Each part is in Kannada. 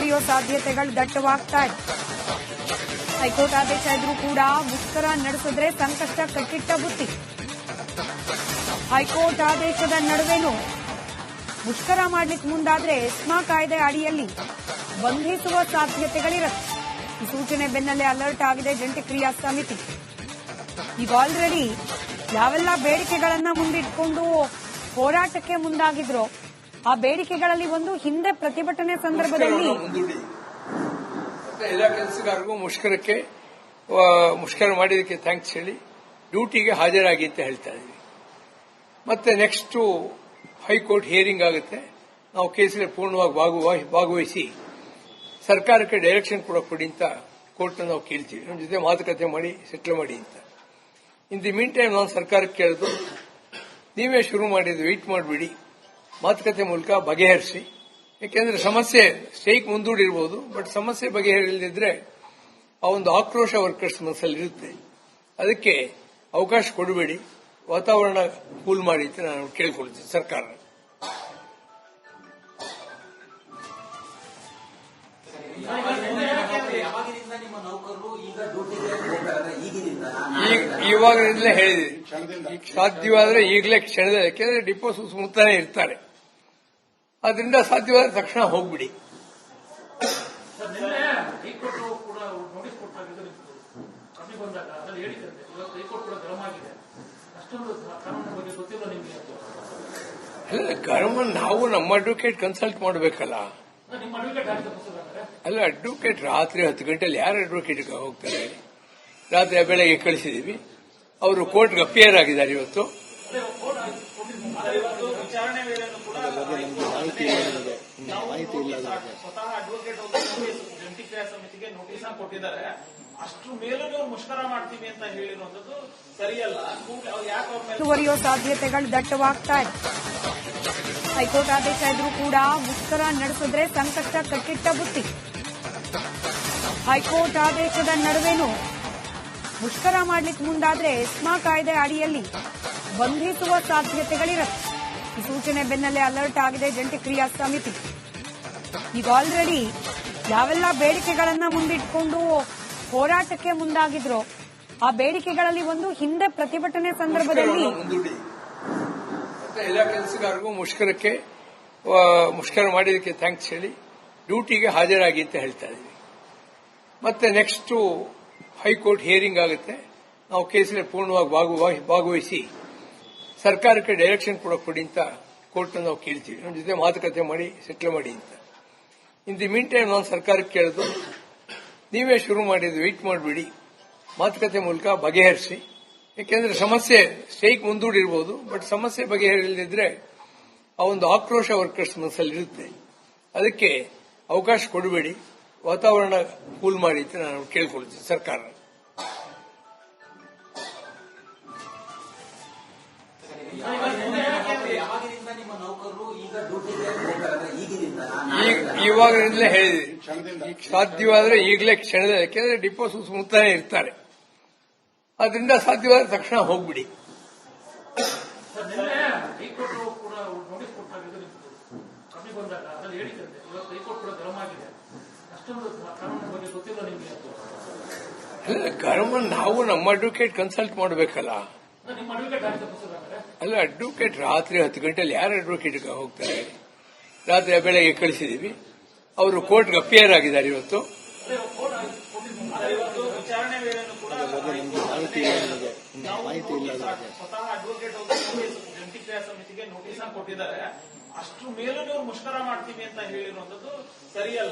ಮುಂದುವರಿಯೋ ಸಾಧ್ಯತೆಗಳು ದಟ್ಟವಾಗ್ತಾ ಇದೆ. ಹೈಕೋರ್ಟ್ ಆದೇಶ ಇದ್ರೂ ಕೂಡ ಮುಷ್ಕರ ನಡೆಸಿದ್ರೆ ಸಂಕಷ್ಟ, ಕಟ್ಟಿಟ್ಟ ಬುತ್ತಿ. ಹೈಕೋರ್ಟ್ ಆದೇಶದ ನಡುವೆನೂ ಮುಷ್ಕರ ಮಾಡ್ಲಿಕ್ಕೆ ಮುಂದಾದ್ರೆ ಎಸ್ಮಾ ಕಾಯ್ದೆ ಅಡಿಯಲ್ಲಿ ಬಂಧಿಸುವ ಸಾಧ್ಯತೆಗಳಿರುತ್ತೆ. ಈ ಸೂಚನೆ ಬೆನ್ನಲ್ಲೇ ಅಲರ್ಟ್ ಆಗಿದೆ ಜಂಟಿ ಕ್ರಿಯಾ ಸಮಿತಿ. ಈಗ ಆಲ್ರೆಡಿ ಯಾವೆಲ್ಲ ಬೇಡಿಕೆಗಳನ್ನ ಮುಂದಿಟ್ಕೊಂಡು ಹೋರಾಟಕ್ಕೆ ಮುಂದಾಗಿದ್ರೋ ಆ ಬೇಡಿಕೆಗಳಲ್ಲಿ ಒಂದು ಹಿಂದೆ ಪ್ರತಿಭಟನೆ ಸಂದರ್ಭದಲ್ಲಿ ಎಲ್ಲ ಕೆಲಸಗಾರರಿಗೂ ಮುಷ್ಕರಕ್ಕೆ ಮುಷ್ಕರ ಮಾಡಿದಕ್ಕೆ ಥ್ಯಾಂಕ್ಸ್ ಹೇಳಿ ಡ್ಯೂಟಿಗೆ ಹಾಜರಾಗಿ ಅಂತ ಹೇಳ್ತಾ ಇದ್ದೀವಿ. ಮತ್ತೆ ನೆಕ್ಸ್ಟ್ ಹೈಕೋರ್ಟ್ ಹಿಯರಿಂಗ್ ಆಗುತ್ತೆ. ನಾವು ಕೇಸಲ್ಲಿ ಪೂರ್ಣವಾಗಿ ಭಾಗವ- ಭಾಗವಹಿಸಿ, ಸರ್ಕಾರಕ್ಕೆ ಡೈರೆಕ್ಷನ್ ಕೂಡ ಕೊಡಿ ಅಂತ ಕೋರ್ಟ್ನ ನಾವು ಕೇಳ್ತೀವಿ. ನಮ್ಮ ಜೊತೆ ಮಾತುಕತೆ ಮಾಡಿ ಸೆಟ್ಲ್ ಮಾಡಿ ಅಂತ. ಇನ್ ದಿ ಮೀನ್ ಟೈಮ್ ನಾನು ಸರ್ಕಾರಕ್ಕೆ ಕೇಳಿದ್ರು ನೀವೇ ಶುರು ಮಾಡಿದ್ದು ವೆಯ್ಟ್ ಮಾಡಬೇಡಿ. ಮಾತುಕತೆ ಮೂಲಕ ಬಗೆಹರಿಸಿ. ಯಾಕೆಂದ್ರೆ ಸಮಸ್ಯೆ ಸ್ಟೇಕ್ ಮುಂದೂಡಿರ್ಬೋದು ಬಟ್ ಸಮಸ್ಯೆ ಬಗೆಹರಿಲ್ದಿದ್ರೆ ಆ ಒಂದು ಆಕ್ರೋಶ ವರ್ಕರ್ಸ್ ಮನಸ್ಸಲ್ಲಿ ಇರುತ್ತೆ. ಅದಕ್ಕೆ ಅವಕಾಶ ಕೊಡಬೇಡಿ. ವಾತಾವರಣ ಕೂಲ್ ಮಾಡಿ ಅಂತ ನಾನು ಕೇಳ್ಕೊಳ್ತೀನಿ ಸರ್ಕಾರ. ಇವಾಗಲೇ ಹೇಳಿದೆ ಈಗ ಸಾಧ್ಯವಾದ್ರೆ ಈಗಲೇ ಕ್ಷಣದ ಯಾಕೆಂದ್ರೆ ಡಿಪೋ ಸುತ್ತಮುತ್ತಲೇ ಇರ್ತಾರೆ. ಅದರಿಂದ ಸಾಧ್ಯವಾದ ತಕ್ಷಣ ಹೋಗ್ಬಿಡಿ. ಅಲ್ಲ ಗರಮ ನಾವು ನಮ್ಮ ಅಡ್ವೊಕೇಟ್ ಕನ್ಸಲ್ಟ್ ಮಾಡಬೇಕಲ್ಲ. ಅಲ್ಲ ಅಡ್ವೊಕೇಟ್ ರಾತ್ರಿ ಹತ್ತು ಗಂಟೆಯಲ್ಲಿ ಯಾರು ಅಡ್ವೊಕೇಟ್ ಹೋಗ್ತಾರೆ? ರಾತ್ರಿ ಬೆಳಗ್ಗೆ ಕಳಿಸಿದೀವಿ. ಅವರು ಕೋರ್ಟ್ಗೆ ಅಪಿಯರ್ ಆಗಿದ್ದಾರೆ ಇವತ್ತು. ವಿಚಾರಣೆ ಇಲ್ಲ ಸ್ವತಃ ಅಡ್ವೊಕೇಟ್ ಜಂಟಿ ಕ್ರಿಯಾ ಸಮಿತಿಗೆ ನೋಟಿಸ್ ಕೊಟ್ಟಿದ್ದಾರೆ. ಅಷ್ಟು ಮೇಲೂ ನೀವು ಮುಷ್ಕರ ಮಾಡ್ತೀವಿ ಅಂತ ಹೇಳಿರುವಂತದ್ದು ಸರಿಯಲ್ಲ. ಯಾಕೆ ಸಾಧ್ಯತೆಗಳು ದಟ್ಟವಾಗ್ತಾ ಇದೆ. ಹೈಕೋರ್ಟ್ ಆದೇಶ ಇದ್ರೂ ಕೂಡ ಮುಷ್ಕರ ನಡೆಸಿದ್ರೆ ಸಂಕಷ್ಟ ಕಟ್ಟಿಟ್ಟ ಬುತ್ತಿ. ಹೈಕೋರ್ಟ್ ಆದೇಶದ ನಡುವೆನೂ ಮುಷ್ಕರ ಮಾಡಲಿಕ್ಕೆ ಮುಂದಾದ್ರೆ ಎಸ್ಮಾ ಕಾಯ್ದೆ ಅಡಿಯಲ್ಲಿ ಬಂಧಿಸುವ ಸಾಧ್ಯತೆಗಳಿರುತ್ತೆ. ಈ ಸೂಚನೆ ಬೆನ್ನಲ್ಲೇ ಅಲರ್ಟ್ ಆಗಿದೆ ಜಂಟಿ ಕ್ರಿಯಾ ಸಮಿತಿ. ಈಗ ಆಲ್ರೆಡಿ ಯಾವೆಲ್ಲ ಬೇಡಿಕೆಗಳನ್ನ ಮುಂದಿಟ್ಕೊಂಡು ಹೋರಾಟಕ್ಕೆ ಮುಂದಾಗಿದ್ರೋ, ಆ ಬೇಡಿಕೆಗಳಲ್ಲಿ ಒಂದು ಹಿಂದೆ ಪ್ರತಿಭಟನೆ ಸಂದರ್ಭದಲ್ಲಿ ಎಲ್ಲ ಕೆಲಸಗಾರರಿಗೂ ಮುಷ್ಕರಕ್ಕೆ ಮುಷ್ಕರ ಮಾಡಿದಕ್ಕೆ ಥ್ಯಾಂಕ್ಸ್ ಹೇಳಿ ಡ್ಯೂಟಿಗೆ ಹಾಜರಾಗಿ ಅಂತ ಹೇಳ್ತಾ ಇದ್ದೀವಿ ಮತ್ತೆ ನೆಕ್ಸ್ಟ್ ಹೈಕೋರ್ಟ್ ಹಿಯರಿಂಗ್ ಆಗುತ್ತೆ. ನಾವು ಕೇಸಿನ ಪೂರ್ಣವಾಗಿ ಭಾಗವ- ಭಾಗವಹಿಸಿ ಸರ್ಕಾರಕ್ಕೆ ಡೈರೆಕ್ಷನ್ ಕೂಡ ಕೊಡಿ ಅಂತ ಕೋರ್ಟ್ ನಾವು ಕೇಳ್ತೀವಿ. ನಮ್ಮ ಜೊತೆ ಮಾತುಕತೆ ಮಾಡಿ ಸೆಟ್ಲ್ ಮಾಡಿ ಅಂತ. ಇನ್ ದಿ ಮೀನ್ ಟೈಮ್ ನಾನು ಸರ್ಕಾರಕ್ಕೆ ಕೇಳಿದ್ರು ನೀವೇ ಶುರು ಮಾಡಿದ್ದು ವೆಯ್ಟ್ ಮಾಡಬೇಡಿ. ಮಾತುಕತೆ ಮೂಲಕ ಬಗೆಹರಿಸಿ. ಯಾಕೆಂದ್ರೆ ಸಮಸ್ಯೆ ಸ್ಟೇಕ್ ಮುಂದೂಡಿರ್ಬೋದು ಬಟ್ ಸಮಸ್ಯೆ ಬಗೆಹರಿಲ್ಲದಿದ್ರೆ ಆ ಒಂದು ಆಕ್ರೋಶ ವರ್ಕರ್ಸ್ ಮನಸ್ಸಲ್ಲಿ ಇರುತ್ತೆ. ಅದಕ್ಕೆ ಅವಕಾಶ ಕೊಡಬೇಡಿ. ವಾತಾವರಣ ಕೂಲ್ ಮಾಡಿ ಅಂತ ನಾನು ಕೇಳ್ಕೊಳ್ತೀನಿ ಸರ್ಕಾರ. ಇವಾಗಲೇ ಹೇಳಿದೆ ಸಾಧ್ಯವಾದ್ರೆ ಈಗಲೇ ಕ್ಷಣದ, ಯಾಕೆಂದ್ರೆ ಡಿಪೋ ಸುತ್ತಮುತ್ತಲೇ ಇರ್ತಾರೆ. ಅದರಿಂದ ಸಾಧ್ಯವಾದ ತಕ್ಷಣ ಹೋಗ್ಬಿಡಿ. ಅಲ್ಲ ಗರಮ ನಾವು ನಮ್ಮ ಅಡ್ವೊಕೇಟ್ ಕನ್ಸಲ್ಟ್ ಮಾಡಬೇಕಲ್ಲ. ಅಲ್ಲ ಅಡ್ವೊಕೇಟ್ ರಾತ್ರಿ ಹತ್ತು ಗಂಟೆಯಲ್ಲಿ ಯಾರು ಅಡ್ವೊಕೇಟ್ ಹೋಗ್ತಾರೆ? ರಾತ್ರಿ ಬೆಳಗ್ಗೆ ಕಳಿಸಿದೀವಿ. ಅವರು ಕೋರ್ಟ್ಗೆ ಅಪಿಯರ್ ಆಗಿದ್ದಾರೆ ಇವತ್ತು.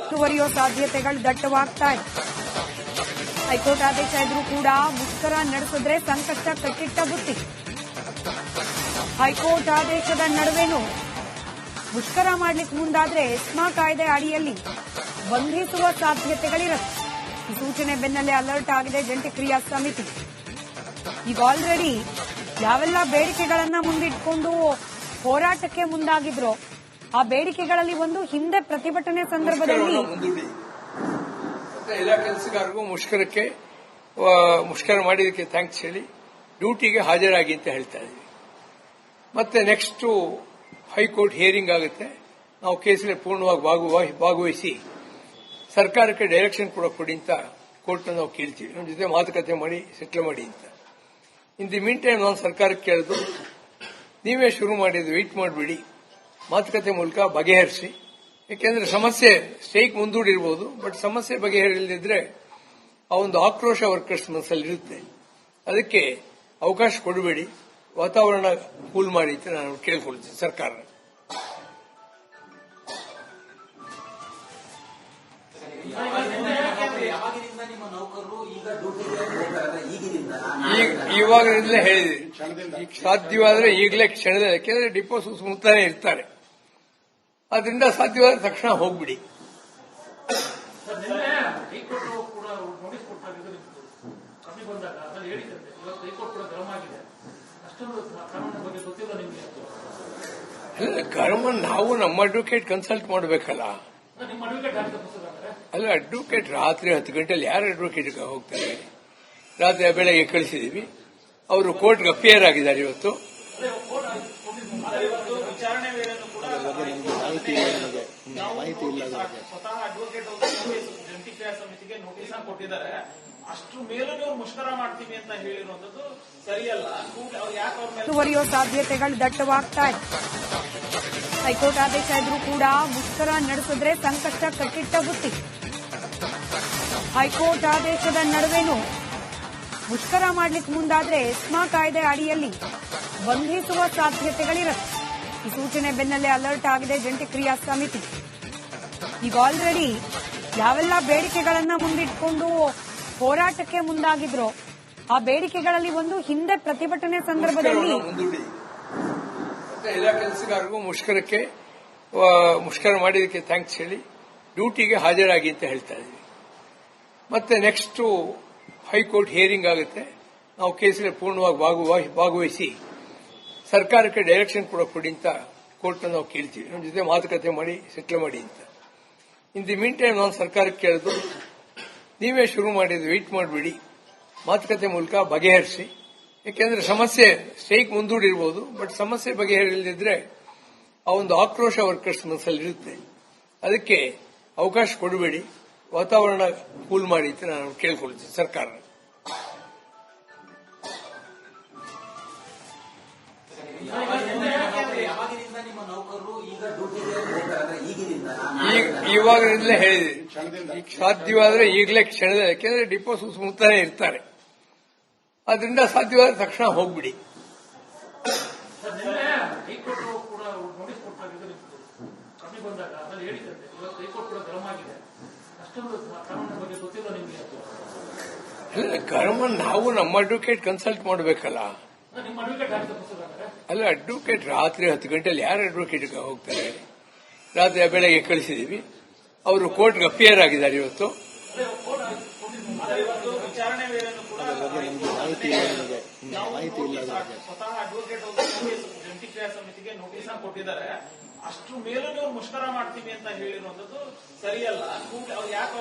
ಮುಂದುವರಿಯೋ ಸಾಧ್ಯತೆಗಳು ದಟ್ಟವಾಗ್ತಾ ಇದೆ. ಹೈಕೋರ್ಟ್ ಆದೇಶ ಇದ್ರೂ ಕೂಡ ಮುಷ್ಕರ ನಡೆಸಿದ್ರೆ ಸಂಕಷ್ಟ ಕಟ್ಟಿಟ್ಟ ಬುತ್ತಿ. ಹೈಕೋರ್ಟ್ ಆದೇಶದ ನಡುವೆನೂ ಮುಷ್ಕರ ಮಾಡಲಿಕ್ಕೆ ಮುಂದಾದ್ರೆ ಎಸ್ಮಾ ಕಾಯ್ದೆ ಅಡಿಯಲ್ಲಿ ಬಂಧಿಸುವ ಸಾಧ್ಯತೆಗಳಿರುತ್ತೆ ಈ ಸೂಚನೆ ಬೆನ್ನಲ್ಲೇ ಅಲರ್ಟ್ ಆಗಿದೆ ಜಂಟಿ ಕ್ರಿಯಾ ಸಮಿತಿ. ಈಗ ಆಲ್ರೆಡಿ ಯಾವೆಲ್ಲ ಬೇಡಿಕೆಗಳನ್ನ ಮುಂದಿಟ್ಕೊಂಡು ಹೋರಾಟಕ್ಕೆ ಮುಂದಾಗಿದ್ರೋ, ಆ ಬೇಡಿಕೆಗಳಲ್ಲಿ ಒಂದು ಹಿಂದೆ ಪ್ರತಿಭಟನೆ ಸಂದರ್ಭದಲ್ಲಿ ಎಲ್ಲಾ ಕೆಲಸಗಾರರಿಗೂ ಮುಷ್ಕರಕ್ಕೆ ಮುಷ್ಕರ ಮಾಡಿದಕ್ಕೆ ಥ್ಯಾಂಕ್ಸ್ ಹೇಳಿ ಡ್ಯೂಟಿಗೆ ಹಾಜರಾಗಿ ಅಂತ ಹೇಳ್ತಾ ಇದ್ದೀವಿ ಮತ್ತೆ ನೆಕ್ಸ್ಟ್ ಹೈಕೋರ್ಟ್ ಹಿಯರಿಂಗ್ ಆಗುತ್ತೆ. ನಾವು ಕೇಸಲ್ಲಿ ಪೂರ್ಣವಾಗಿ ಭಾಗವ- ಭಾಗವಹಿಸಿ ಸರ್ಕಾರಕ್ಕೆ ಡೈರೆಕ್ಷನ್ ಕೂಡ ಕೊಡಿ ಅಂತ ಕೋರ್ಟ್ ನಾವು ಕೇಳ್ತೀವಿ. ನಮ್ಮ ಜೊತೆ ಮಾತುಕತೆ ಮಾಡಿ ಸೆಟ್ಲ್ ಮಾಡಿ ಅಂತ. ಇನ್ ದಿ ಮೀನ್ ಟೈಮ್ ನಾನು ಸರ್ಕಾರಕ್ಕೆ ಕೇಳಿದ್ರು ನೀವೇ ಶುರು ಮಾಡಿದ್ದು ವೆಯ್ಟ್ ಮಾಡಬೇಡಿ. ಮಾತುಕತೆ ಮೂಲಕ ಬಗೆಹರಿಸಿ. ಯಾಕೆಂದ್ರೆ ಸಮಸ್ಯೆ ಸ್ಟೇಕ್ ಮುಂದೂಡಿರ್ಬೋದು ಬಟ್ ಸಮಸ್ಯೆ ಬಗೆಹರಿಲ್ಲದಿದ್ರೆ ಆ ಒಂದು ಆಕ್ರೋಶ ವರ್ಕರ್ಸ್ ಮನಸ್ಸಲ್ಲಿ ಇರುತ್ತೆ ಅದಕ್ಕೆ ಅವಕಾಶ ಕೊಡಬೇಡಿ. ವಾತಾವರಣ ಕೂಲ್ ಮಾಡಿ ಅಂತ ನಾನು ಕೇಳ್ಕೊಳ್ತೀನಿ ಸರ್ಕಾರ. ಇವಾಗಲೇ ನಿಮ್ಮ ನೌಕರರು ಈಗ ಡ್ಯೂಟಿಗೆ ಹೋಗ್ತಾರೆ ಈಗಿನಿಂದ ಈಗ ಇವಾಗಲಿಂದಲೇ ಹೇಳಿದೆ. ಸಾಧ್ಯವಾದ್ರೆ ಈಗಲೇ ಕ್ಷಣದಲ್ಲಿ ಯಾಕೆಂದ್ರೆ ಡಿಪೋ ಸುತ್ತಮುತ್ತಾನೆ ಇರ್ತಾರೆ. ಅದರಿಂದ ಸಾಧ್ಯವಾದ ತಕ್ಷಣ ಹೋಗ್ಬಿಡಿ ಸರ್ ನಿನ್ನೆ ಹೈಕೋರ್ಟ್ ಕೂಡ ನೋಟಿಸ್ ಕೊಟ್ಟಾಗ ಇದು ನಿಂತು ಕಮ್ಮಿ ಬಂದಾಗ ಅದ್ರಲ್ಲಿ ಹೇಳಿದಂತೆ ಇವತ್ತು ಹೈಕೋರ್ಟ್ ಕೂಡ ಗರಂ ಆಗಿದೆ ಅಷ್ಟೊಂದು ಕಾನೂನಿನ ಬಗ್ಗೆ ಗೊತ್ತಿಲ್ಲ ನಿಮ್ಗೆ ಅಲ್ಲ ಗರ್ಮ ನಾವು ನಮ್ಮ ಅಡ್ವೊಕೇಟ್ ಕನ್ಸಲ್ಟ್ ಮಾಡಬೇಕಲ್ಲ. ಅಲ್ಲ ಅಡ್ವೊಕೇಟ್ ರಾತ್ರಿ ಹತ್ತು ಗಂಟೆಯಲ್ಲಿ ಯಾರು ಅಡ್ವೊಕೇಟ್ ಹೋಗ್ತಾರೆ? ರಾತ್ರಿ ಬೆಳಗ್ಗೆ ಕಳಿಸಿದೀವಿ. ಅವರು ಕೋರ್ಟ್ಗೆ ಅಪಿಯರ್ ಆಗಿದ್ದಾರೆ ಇವತ್ತು. ವಿಚಾರಣೆ ವೇಳೆನೂ ಕೂಡ ಸ್ವತಃ ಅಡ್ವೊಕೇಟ್ ಜಂಟಿ ಕ್ರಿಯಾ ಸಮಿತಿಗೆ ನೋಟಿಸ್ ಕೊಟ್ಟಿದ್ದಾರೆ. ಅಷ್ಟ್ರ ಮೇಲೂ ನೀವು ಮಾಡ್ತೀವಿ ಅಂತ ಹೇಳಿರುವಂತದ್ದು ಸರಿಯಲ್ಲ. ಕೂಡ್ಲೇ ಅವ್ರು ಯಾಕೆ ಮುಂದುವರಿಯೋ ಸಾಧ್ಯತೆಗಳು ದಟ್ಟವಾಗ್ತಾ ಇದೆ. ಹೈಕೋರ್ಟ್ ಆದೇಶ ಇದ್ರೂ ಕೂಡ ಮುಷ್ಕರ ನಡೆಸಿದ್ರೆ ಸಂಕಷ್ಟ ಕಟ್ಟಿಟ್ಟ ಬುತ್ತಿ. ಹೈಕೋರ್ಟ್ ಆದೇಶದ ನಡುವೆನೂ ಮುಷ್ಕರ ಮಾಡ್ಲಿಕ್ಕೆ ಮುಂದಾದ್ರೆ ಎಸ್ಮಾ ಕಾಯ್ದೆ ಅಡಿಯಲ್ಲಿ ಬಂಧಿಸುವ ಸಾಧ್ಯತೆಗಳಿರುತ್ತೆ. ಈ ಸೂಚನೆ ಬೆನ್ನಲ್ಲೇ ಅಲರ್ಟ್ ಆಗಿದೆ ಜಂಟಿ ಕ್ರಿಯಾ ಸಮಿತಿ. ಈಗ ಆಲ್ರೆಡಿ ಯಾವೆಲ್ಲ ಬೇಡಿಕೆಗಳನ್ನ ಮುಂದಿಟ್ಕೊಂಡು ಹೋರಾಟಕ್ಕೆ ಮುಂದಾಗಿದ್ರೋ, ಆ ಬೇಡಿಕೆಗಳಲ್ಲಿ ಒಂದು ಹಿಂದೆ ಪ್ರತಿಭಟನೆ ಸಂದರ್ಭದಲ್ಲಿ ಎಲ್ಲ ಕೆಲಸಗಾರರಿಗೂ ಮುಷ್ಕರಕ್ಕೆ ಮುಷ್ಕರ ಮಾಡಿದ್ದಕ್ಕೆ ಥ್ಯಾಂಕ್ಸ್ ಹೇಳಿ ಡ್ಯೂಟಿಗೆ ಹಾಜರಾಗಿ ಅಂತ ಹೇಳ್ತಾ ಇದ್ದೀವಿ. ಮತ್ತೆ ನೆಕ್ಸ್ಟ್ ಹೈಕೋರ್ಟ್ ಹಿಯರಿಂಗ್ ಆಗುತ್ತೆ. ನಾವು ಕೇಸಲ್ಲಿ ಪೂರ್ಣವಾಗಿ ಭಾಗವ- ಭಾಗವಹಿಸಿ ಸರ್ಕಾರಕ್ಕೆ ಡೈರೆಕ್ಷನ್ ಕೂಡ ಕೊಡಿ ಅಂತ ಕೋರ್ಟ್ ನಾವು ಕೇಳ್ತೀವಿ. ನಮ್ಮ ಜೊತೆ ಮಾತುಕತೆ ಮಾಡಿ ಸೆಟ್ಲ್ ಮಾಡಿ ಅಂತ. ಇನ್ ದಿ ಮೀನ್ ಟೈಮ್ ನಾನು ಸರ್ಕಾರಕ್ಕೆ ಕೇಳಿದ್ರು ನೀವೇ ಶುರು ಮಾಡಿದ್ದು ವೆಯ್ಟ್ ಮಾಡಬೇಡಿ. ಮಾತುಕತೆ ಮೂಲಕ ಬಗೆಹರಿಸಿ. ಯಾಕೆಂದ್ರೆ ಸಮಸ್ಯೆ ಸ್ಟ್ರೈಕ್ ಮುಂದೂಡಿರ್ಬೋದು ಬಟ್ ಸಮಸ್ಯೆ ಬಗೆಹರಿಲ್ಲದಿದ್ರೆ ಆ ಒಂದು ಆಕ್ರೋಶ ವರ್ಕರ್ಸ್ ಮನಸ್ಸಲ್ಲಿ ಇರುತ್ತೆ. ಅದಕ್ಕೆ ಅವಕಾಶ ಕೊಡಬೇಡಿ. ವಾತಾವರಣ ಕೂಲ್ ಮಾಡಿ ಅಂತ ನಾನು ಕೇಳ್ಕೊಳ್ತೀನಿ ಸರ್ಕಾರ. ಇವಾಗಲೇ ನಿಮ್ಮ ನೌಕರರು ಈಗ ಡ್ಯೂಟಿಗೆ ಹೋಗ್ತಾರೆ ಈಗಿನಿಂದ ಈಗ ಇವಾಗಲಿಂದಲೇ ಹೇಳಿದೆ ಈಗ ಸಾಧ್ಯವಾದರೆ ಈಗಲೇ ಕ್ಷಣದ ಯಾಕೆಂದ್ರೆ ಡಿಪೋ ಸುತ್ತಮುತ್ತಾನೆ ಇರ್ತಾರೆ. ಅದರಿಂದ ಸಾಧ್ಯವಾದ ತಕ್ಷಣ ಹೋಗ್ಬಿಡಿ. ಅಲ್ಲ ಕರ್ಮ ನಾವು ನಮ್ಮ ಅಡ್ವೊಕೇಟ್ ಕನ್ಸಲ್ಟ್ ಮಾಡಬೇಕಲ್ಲ. ಅಲ್ಲ ಅಡ್ವೊಕೇಟ್ ರಾತ್ರಿ ಹತ್ತು ಗಂಟೆಯಲ್ಲಿ ಯಾರು ಅಡ್ವೊಕೇಟ್ ಹೋಗ್ತಾರೆ? ರಾತ್ರಿ ಬೆಳಗ್ಗೆ ಕಳಿಸಿದೀವಿ. ಅವರು ಕೋರ್ಟ್ಗೆ ಅಪಿಯರ್ ಆಗಿದ್ದಾರೆ ಇವತ್ತು. ವಿಚಾರಣೆ ಮಾಹಿತಿ ಕೂಡ ಸ್ವತಃ ಅಡ್ವೊಕೇಟ್ ಜಂಟಿ ಕ್ರಿಯಾ ಸಮಿತಿಗೆ ನೋಟಿಸ್ ಕೊಟ್ಟಿದ್ದಾರೆ. ಅಷ್ಟು ಮೇಲೂ ನೀವು ಮುಷ್ಕರ ಮಾಡ್ತೀವಿ ಅಂತ ಹೇಳಿರುವಂತದ್ದು ಸರಿಯಲ್ಲ. ಯಾಕೆ